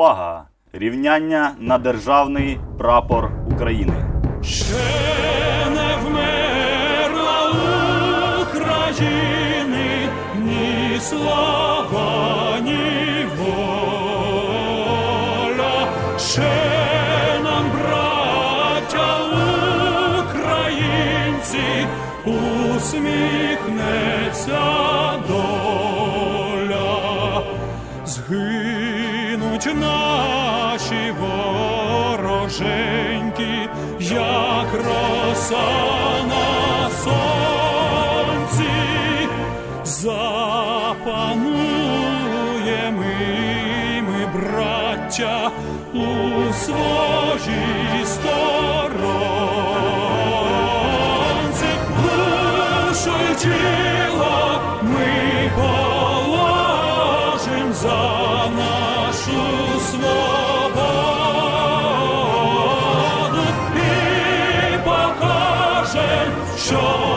увага! Рівняння на державний прапор України. Ще не вмерла України ні слава, ні воля. Ще нам, браття українці, усміхнеться доля. Гинуть наші вороженьки, як роса на сонці, запануємо ми, ми, браття, у своїй сторонці, Душу ми положим за нас душу свободу і що.